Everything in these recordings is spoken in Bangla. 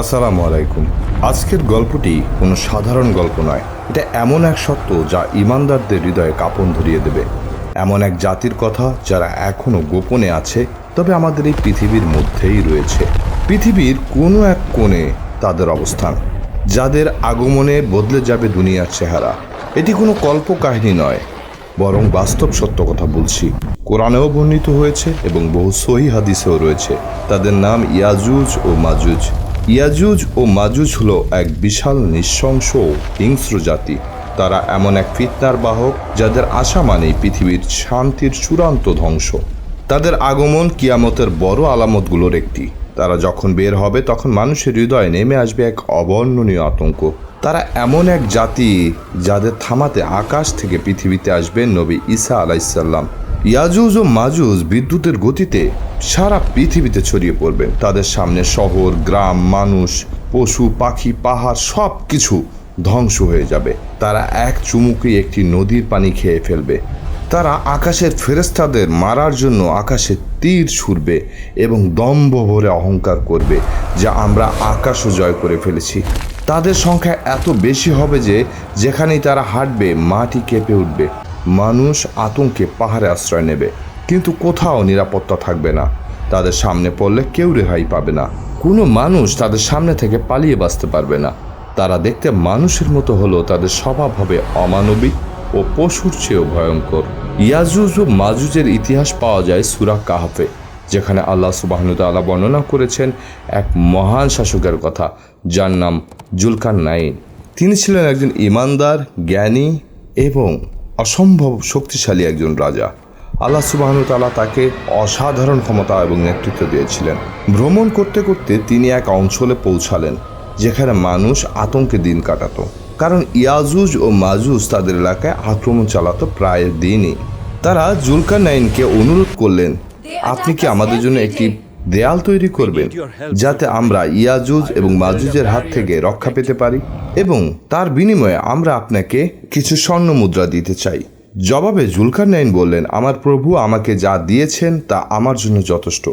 আসসালামু আলাইকুম। আজকের গল্পটি কোনো সাধারণ গল্প নয়। এটা এমন এক সত্য যা ইমানদারদের হৃদয়ে কাঁপন ধরিয়ে দেবে। এমন এক জাতির কথা যারা এখনও গোপনে আছে, তবে আমাদের এই পৃথিবীর মধ্যেই রয়েছে। পৃথিবীর কোনো এক কোণে তাদের অবস্থান, যাদের আগমনে বদলে যাবে দুনিয়ার চেহারা। এটি কোনো কল্প কাহিনী নয়, বরং বাস্তব সত্য কথা বলছি। কোরআনেও বর্ণিত হয়েছে এবং বহু সহি হাদিসেও রয়েছে। তাদের নাম ইয়াজুজ ও মাজুজ। ইয়াজুজ ও মাজুজ হল এক বিশাল নৃশংস হিংস্র জাতি। তারা এমন এক ফিতনার বাহক যাদের আশা মানেই পৃথিবীর শান্তির চূড়ান্ত ধ্বংস। তাদের আগমন কিয়ামতের বড় আলামতগুলোর একটি। তারা যখন বের হবে, তখন মানুষের হৃদয়ে নেমে আসবে এক অবর্ণনীয় আতঙ্ক। তারা এমন এক জাতি যাদের থামাতে আকাশ থেকে পৃথিবীতে আসবেন নবী ঈসা আলাইসাল্লাম ইয়াজুজ ও মাজুজ বিদ্যুতের গতিতে সারা পৃথিবীতে ছড়িয়ে পড়বেন তাদের সামনে শহর, গ্রাম, মানুষ, পশু, পাখি, পাহাড় সব কিছু ধ্বংস হয়ে যাবে। তারা এক চুমুকে একটি নদীর পানি খেয়ে ফেলবে। তারা আকাশের ফেরেস্তাদের মারার জন্য আকাশে তীর ছুড়বে এবং দম্ভ ভরে অহংকার করবে, যা আমরা আকাশও জয় করে ফেলেছি। তাদের সংখ্যা এত বেশি হবে যে, যেখানেই তারা হাঁটবে, মাটি কেঁপে উঠবে। মানুষ আতঙ্কে পাহাড়ে আশ্রয় নেবে, কিন্তু কোথাও নিরাপত্তা থাকবে না। তাদের সামনে পড়লে কেউ রেহাই পাবে না। কোনো মানুষ তাদের সামনে থেকে পালিয়ে বাঁচতে পারবে না। তারা দেখতে মানুষের মতো হলেও তাদের স্বভাব হবে অমানবিক ও পশুর চেয়েও ভয়ঙ্কর। ইয়াজুজ ও মাজুজের ইতিহাস পাওয়া যায় সুরা কাহাফে, যেখানে আল্লাহ সুবাহনুতালা বর্ণনা করেছেন এক মহান শাসকের কথা, যার নাম জুলকার নাইন তিনি ছিলেন একজন ইমানদার, জ্ঞানী এবং অসম্ভব শক্তিশালী একজন রাজা। আল্লাহ সুবাহনুতালা তাকে অসাধারণ ক্ষমতা এবং নেতৃত্ব দিয়েছিলেন। ভ্রমণ করতে করতে তিনি এক অঞ্চলে পৌঁছালেন, যেখানে মানুষ আতঙ্কে দিন কাটাতো। কারণ ইয়াজুজ ও মাজুজ তাদের এলাকায় আক্রমণ চালাতো প্রায় দিনই। তারা জুলকার নাইনকে অনুরোধ করলেন, আপনি কি আমাদের জন্য একটি দেয়াল তৈরি করবেন যাতে আমরা ইয়াজুজ এবং মাজুজের হাত থেকে রক্ষা পেতে পারি এবং তার বিনিময়ে আমরা আপনাকে কিছু স্বর্ণ মুদ্রা দিতে চাই। জবাবে জুলকার নাইন বললেন আমার প্রভু আমাকে যা দিয়েছেন তা আমার জন্য যথেষ্ট।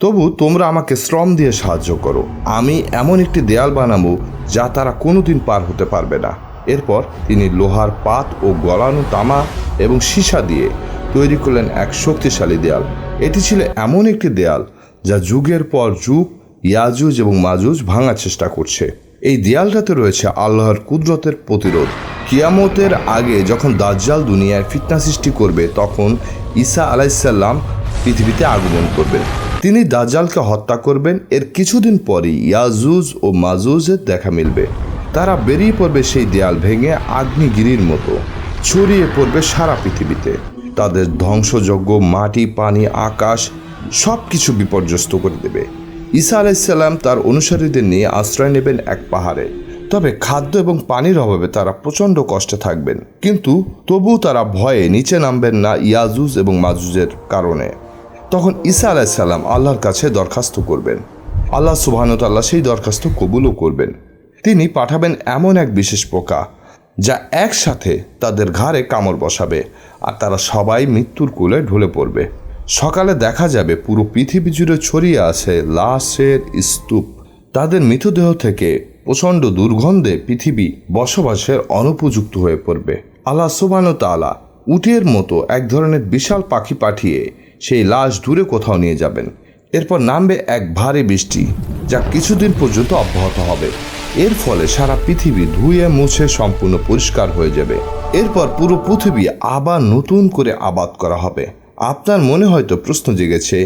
তবু তোমরা আমাকে শ্রম দিয়ে সাহায্য করো। আমি এমন একটি দেয়াল বানাবো যা তারা কোনোদিন পার হতে পারবে না। এরপর তিনি লোহার পাত ও গলানো তামা এবং সীসা দিয়ে তৈরি করলেন এক শক্তিশালী দেয়াল। এটি ছিল এমন একটি দেয়াল যা যুগের পর যুগ ইয়াজুজ এবং মাজুজ ভাঙার চেষ্টা করছে। এই দেয়ালটাতে রয়েছে আল্লাহর কুদরতের প্রতিরোধ। কিয়ামতের আগে যখন দাজ্জাল দুনিয়ায় ফিতনা সৃষ্টি করবে, তখন ঈসা আলাইসাল্লাম পৃথিবীতে আগমন করবেন তিনি দাজ্জালকে হত্যা করবেন। এর কিছুদিন পরই ইয়াজুজ ও মাজুজের দেখা মিলবে। তারা বেরিয়ে পড়বে সেই দেয়াল ভেঙে আগ্নেয়গিরির মতো। ছড়িয়ে পড়বে সারা পৃথিবীতে। তাদের ধ্বংসযজ্ঞ, মাটি, পানি, আকাশ সব কিছু বিপর্যস্ত করে দেবে। ঈসা আলাইসাল্লাম তার অনুসারীদের নিয়ে আশ্রয় নেবেন এক পাহাড়ে। তবে খাদ্য এবং পানির অভাবে তারা প্রচণ্ড কষ্টে থাকবেন। কিন্তু তবু তারা ভয়ে নিচে নামবেন না ইয়াজুজ এবং মাজুজের কারণে। তখন ঈসা আলাইসাল্লাম আল্লাহর কাছে দরখাস্ত করবেন। আল্লাহ সুবাহতাল্লাহ সেই দরখাস্ত কবুলও করবেন। তিনি পাঠাবেন এমন এক বিশেষ পোকা, যা একসাথে তাদের ঘাড়ে কামড় বসাবে, আর তারা সবাই মৃত্যুর কোলে ঢলে পড়বে। সকালে দেখা যাবে পুরো পৃথিবী জুড়ে ছড়িয়ে আছে লাশের স্তূপ। তাদের মৃতদেহ থেকে প্রচণ্ড দুর্গন্ধে পৃথিবী বসবাসের অনুপযুক্ত হয়ে পড়বে। আল্লাহ সুবান তালা উটের মতো এক ধরনের বিশাল পাখি পাঠিয়ে সেই লাশ দূরে কোথাও নিয়ে যাবেন। এরপর নামবে এক ভারী বৃষ্টি, যা কিছুদিন পর্যন্ত অব্যাহত হবে। এর ফলে সারা পৃথিবী ধুয়ে মুছে সম্পূর্ণ পরিষ্কার হয়ে যাবে। এরপর পুরো পৃথিবী আবার নতুন করে আবাদ করা হবে। আপনার মনে হয়তো প্রশ্ন জেগেছে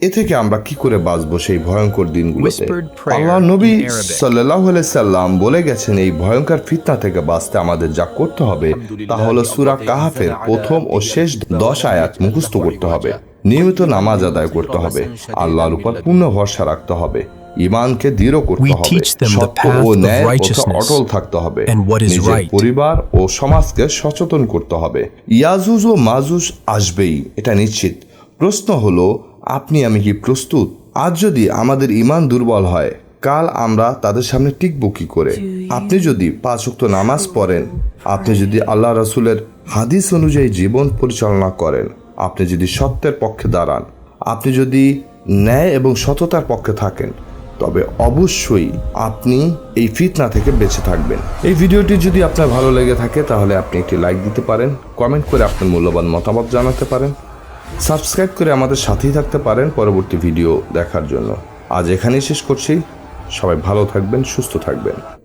এ থেকে আমরা কি করে বাঁচব সেই ভয়ঙ্কর দিনগুলোতে? আল্লাহ নবী. সাল্লাহ সাল্লাম বলে গেছেন এই ভয়ঙ্কর ফিতনা থেকে বাঁচতে আমাদের যা করতে হবে তা হলো সুরা কাহাফের প্রথম ও শেষ দশ আয়াত মুখস্থ করতে হবে। নিয়মিত নামাজ আদায় করতে হবে। আল্লাহর উপর পূর্ণ ভরসা রাখতে হবে। ইমানকে দৃঢ় করতে হবে সত্য ও ন্যায় পথে অটল থাকতে হবে নিজের পরিবার ও সমাজকে সচেতন করতে হবে। ইয়াজুজ ও মাজুজ আসবেই এটা নিশ্চিত। প্রশ্ন হলো আপনি আমি কি প্রস্তুত? আজ যদি আমাদের ইমান দুর্বল হয় কাল আমরা তাদের সামনে টিকব কি করে? আপনি যদি পাঁচ ওয়াক্ত নামাজ পড়েন আপনি যদি আল্লাহ রাসূলের হাদিস অনুযায়ী জীবন পরিচালনা করেন আপনি যদি সত্যের পক্ষে দাঁড়ান আপনি যদি ন্যায় এবং সততার পক্ষে থাকেন তবে অবশ্যই আপনি এই ফিতনা থেকে বেঁচে থাকবেন। এই ভিডিওটি যদি আপনার ভালো লেগে থাকে, তাহলে আপনি একটি লাইক দিতে পারেন কমেন্ট করে আপনার মূল্যবান মতামত জানাতে পারেন সাবস্ক্রাইব করে আমাদের সাথেই থাকতে পারেন পরবর্তী ভিডিও দেখার জন্য। আজ এখানেই শেষ করছি। সবাই ভালো থাকবেন, সুস্থ থাকবেন।